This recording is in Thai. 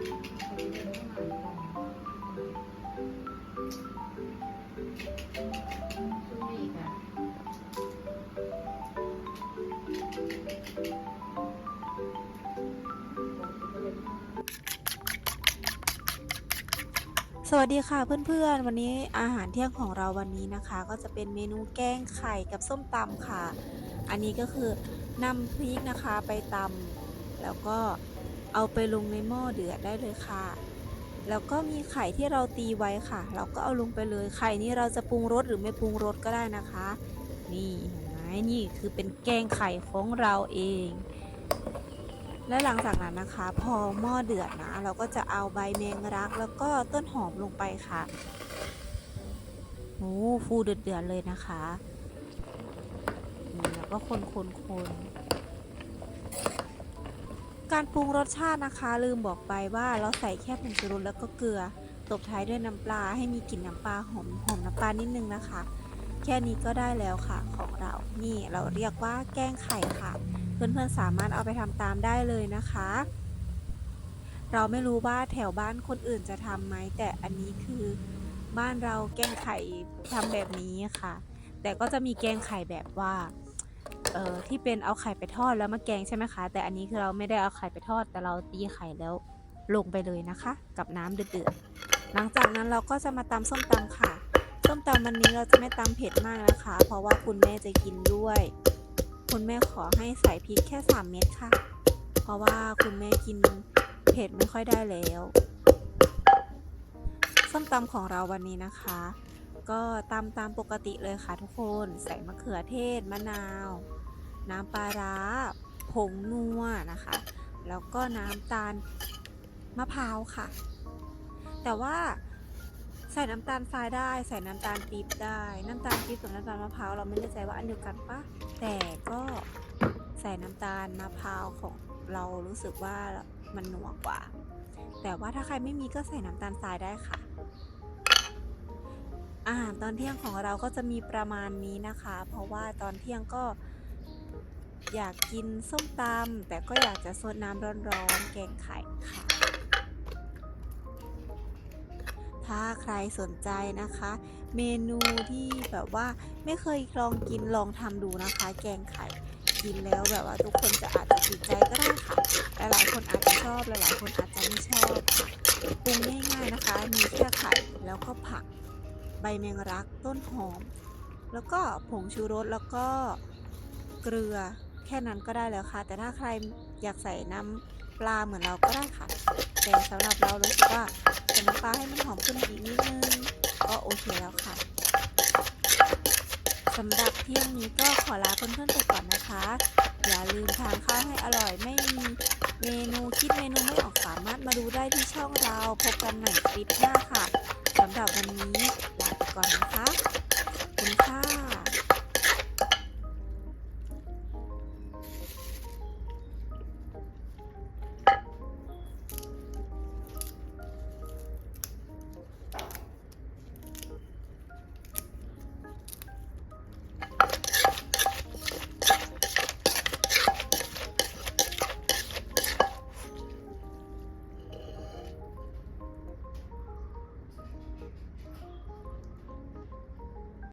สวัสดีค่ะเพื่อนๆ วันนี้อาหารเที่ยงของเราวันนี้นะคะ ก็จะเป็นเมนูแกงไข่กับส้มตำค่ะ อันนี้ก็คือนำพริกนะคะไปตำแล้วก็ เอาไปลงในหม้อเดือดได้เลยค่ะ แล้วก็มีไข่ที่เราตีไว้ค่ะ เราก็เอาลงไปเลย ไข่นี้เราจะปรุงรสหรือไม่ปรุงรสก็ได้นะคะ นี่เห็นไหมนี่คือเป็นแกงไข่ของเราเอง และหลังจากนั้นนะคะ พอหม้อเดือดนะ เราก็จะเอาใบแมงรัก แล้วก็ต้นหอมลงไปค่ะโอ้ฟูเดือดๆเลยนะคะนี่แล้วก็คนคนคน การปรุงรสชาตินะคะ ลืมบอกไปว่าเราใส่แค่ผงชูรสแล้วก็เกลือ ตบท้ายด้วยน้ำปลาให้มีกลิ่นน้ำปลาหอมหอมน้ำปลานิดนึงนะคะ แค่นี้ก็ได้แล้วค่ะของเรา นี่เราเรียกว่าแกงไข่ค่ะ เพื่อนๆสามารถเอาไปทำตามได้เลยนะคะ เราไม่รู้ว่าแถวบ้านคนอื่นจะทำไหมแต่อันนี้คือบ้านเราแกงไข่ทำแบบนี้ค่ะ แต่ก็จะมีแกงไข่แบบว่า เอ่อที่เป็นเอาไข่ไปทอดแล้วมาแกงใช่ไหมคะ แต่อันนี้คือเราไม่ได้เอาไข่ไปทอด แต่เราตีไข่แล้วลงไปเลยนะคะ กับน้ำเดือดๆหลังจากนั้นเราก็จะมาตำส้มตำค่ะ ส้มตำวันนี้เราจะไม่ตำเผ็ดมากนะคะ เพราะว่าคุณแม่จะกินด้วย คุณแม่ขอให้ใส่พริกแค่ 3 เม็ดค่ะ เพราะว่าคุณแม่กินเผ็ดไม่ค่อยได้แล้วส้มตำของเราวันนี้นะคะ ก็ตำตามปกติเลยค่ะทุกคน ใส่มะเขือเทศมะนาว น้ำปลาร้า ผงนัวนะคะ แล้วก็น้ำตาลมะพร้าวค่ะ แต่ว่าใส่น้ำตาลทรายได้ ใส่น้ำตาลปี๊บได้ น้ำตาลปี๊บกับน้ำตาลมะพร้าวเราไม่แน่ใจว่าอันเดียวกันปะแต่ก็ใส่น้ำตาลมะพร้าวของเรารู้สึกว่ามันหนัวกว่า แต่ว่าถ้าใครไม่มีก็ใส่น้ำตาลทรายได้ค่ะ อาหารตอนเที่ยงของเราก็จะมีประมาณนี้นะคะ เพราะว่าตอนเที่ยงก็ อยากกินส้มตำแต่ก็อยากจะซดน้ำร้อนๆ แกงไข่ค่ะ ถ้าใครสนใจนะคะ เมนูที่แบบว่าไม่เคยลองกินลองทำดูนะคะ แกงไข่กินแล้วแบบว่าทุกคนจะอาจจะติดใจก็ได้ค่ะ หลายๆคนอาจจะชอบหลายๆคนอาจจะไม่ชอบค่ะปรุงง่ายๆนะคะ มีแค่ไข่แล้วก็ผัก ใบแมงรักต้นหอม แล้วก็ผงชูรสแล้วก็เกลือ แค่นั้นก็ได้แล้วค่ะ แต่ถ้าใครอยากใส่น้ำปลาเหมือนเราก็ได้ค่ะ แต่สำหรับเรารู้สึกว่าใส่น้ำปลาให้มันหอมขึ้นอีกนิดนึงก็โอเคแล้วค่ะสำหรับเที่ยงนี้ก็ขอลาเพื่อนๆไปก่อนนะคะ อย่าลืมทานข้าวให้อร่อยไม่มีเมนูคิดเมนูไม่ออกสามารถมาดูได้ที่ช่องเราพบกันใหม่คลิปหน้าค่ะสำหรับวันนี้ลาไปก่อนนะคะคุณค่ะ